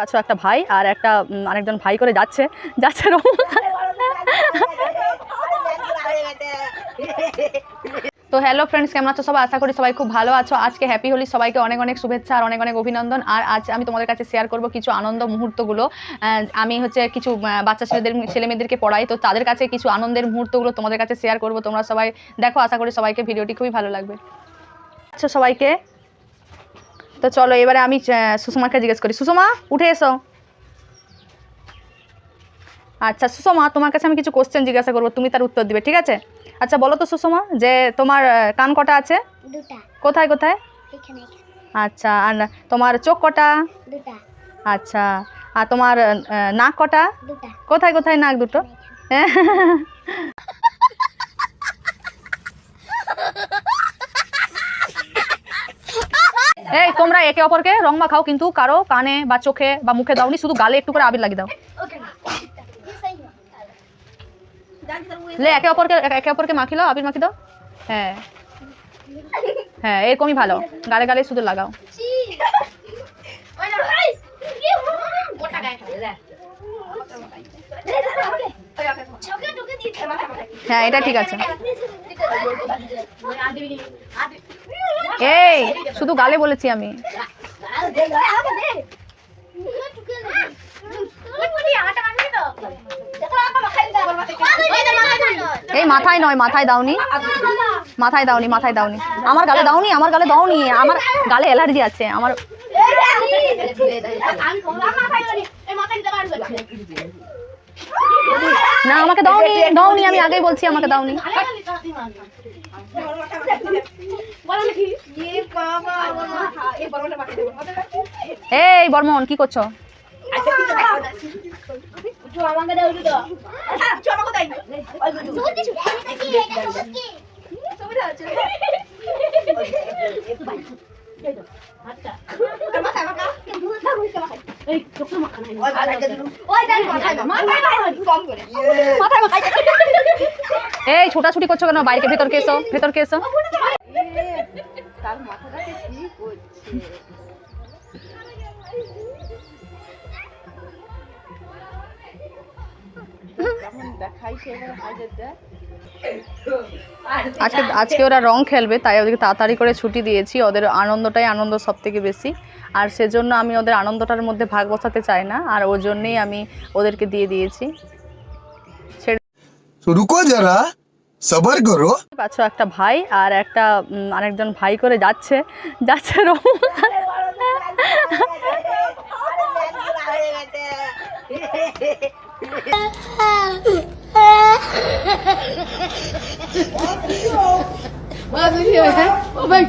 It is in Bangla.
পাচ্ছ একটা ভাই আর একটা আরেকজন ভাই করে যাচ্ছে। যাচ্ছে তো হ্যালো ফ্রেন্ডস কেমন আছো? সবাই আশা করি সবাই খুব ভালো আছো। আজকে হ্যাপি হোলি, সবাইকে অনেক অনেক শুভেচ্ছা আর অনেক অনেক অভিনন্দন। আর আজ আমি তোমাদের কাছে শেয়ার করব কিছু আনন্দ মুহূর্তগুলো। আমি হচ্ছে কিছু বাচ্চা ছেলেদের, ছেলে মেয়েদেরকে পড়াই। তো তাদের কাছে কিছু আনন্দের মুহূর্তগুলো তোমাদের কাছে শেয়ার করব। তোমরা সবাই দেখো, আশা করি সবাইকে ভিডিওটি খুবই ভালো লাগবে। আচ্ছা সবাইকে তো চলো এবারে আমি সুষমাকে জিজ্ঞেস করি। সুষমা উঠে এসো। আচ্ছা সুষমা তোমার কাছে আমি কিছু কোশ্চেন জিজ্ঞাসা করব তুমি তার উত্তর দিবে ঠিক আছে? আচ্ছা বলো তো সুষমা যে তোমার কান কটা আছে? কোথায় কোথায়? আচ্ছা আর তোমার চোখ কটা? আচ্ছা আর তোমার নাক কটা? কোথায় কোথায় নাক দুটো? এই, তোমরা একে অপরকে রং মাখাও, কিন্তু কারও কানে বা চোখে বা মুখে দাওনি, শুধু গালে একটু করে আবির লাগিয়ে দাও। লে, একে অপরকে একে অপরকে মাখি দাও আবির মাখি দাও। হ্যাঁ। হ্যাঁ এরকমই ভালো। গালে গালে শুধু লাগাও। হ্যাঁ এটা ঠিক আছে। এই, শুধু গালে বলেছি আমি। এই, মাথায় নয়, মাথায় দাওনি। মাথায় দাওনি মাথায় দাওনি। আমার গালে দাওনি, আমার গালে দাওনি। আমার গালে অ্যালার্জি আছে, আমার না, আমাকে দাওনি দাওনি, আমি আগেই বলছি, আমাকে দাওনি। এই বর্মন কি করছ? এই ছোটাছুটি করছ কেন? বাইরে ভেতরকে এসো ভেতরকে এসো আজকে আজকে ওরা রং খেলবে তাই ওদেরকে তাড়াতাড়ি করে ছুটি দিয়েছি। ওদের আনন্দটাই আনন্দ সব থেকে বেশি। আর সেজন্য আমি ওদের আনন্দটার মধ্যে ভাগ বসাতে চাই না আর ওর জন্যেই আমি ওদেরকে দিয়ে দিয়েছি। तो সবার করো পাচ্ছ একটা ভাই আর একটা আরেকজন ভাই করে যাচ্ছে যাচ্ছে ও ভাই